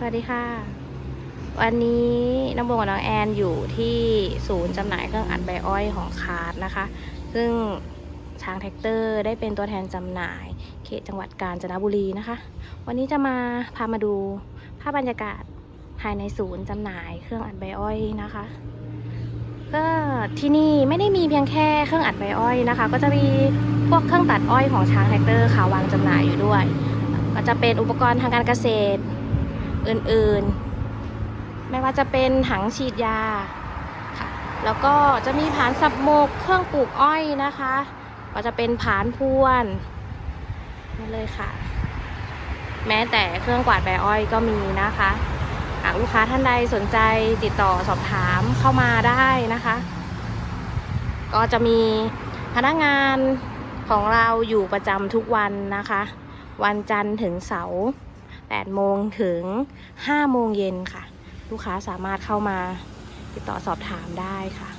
สวัสดีค่ะ วันนี้น้องโบกับน้องแอนอยู่ที่ศูนย์จำหน่ายเครื่องอัดใบอ้อยของคาร์ดนะคะ ซึ่งช้างแท็กเตอร์ได้เป็นตัวแทนจำหน่าย เขตจังหวัดกาญจนบุรีนะคะ วันนี้จะมาพามาดูภาพบรรยากาศภายในศูนย์จำหน่ายเครื่องอัดใบอ้อยนะคะ ก็ที่นี่ไม่ได้มีเพียงแค่เครื่องอัดใบอ้อยนะคะ ก็จะมีพวกเครื่องตัดอ้อยของช้างแท็กเตอร์ค่ะวางจำหน่ายอยู่ด้วย ก็จะเป็นอุปกรณ์ทางการเกษตร อื่นๆ ไม่ว่าจะเป็นถังฉีดยาค่ะแล้วก็จะมีผานสับโมกเครื่องปลูกอ้อยนะคะ ก็จะเป็นผานพวนนี่เลยค่ะ แม้แต่เครื่องกวาดใบอ้อยก็มีนะคะหากลูกค้าท่านใดสนใจติดต่อสอบถามเข้ามาได้นะคะ ก็จะมีพนักงานของเราอยู่ประจำทุกวันนะคะ วันจันทร์ถึงเสาร์ 8 โมงถึง 5 โมงเย็นค่ะ ลูกค้าสามารถเข้ามาติดต่อสอบถามได้ค่ะ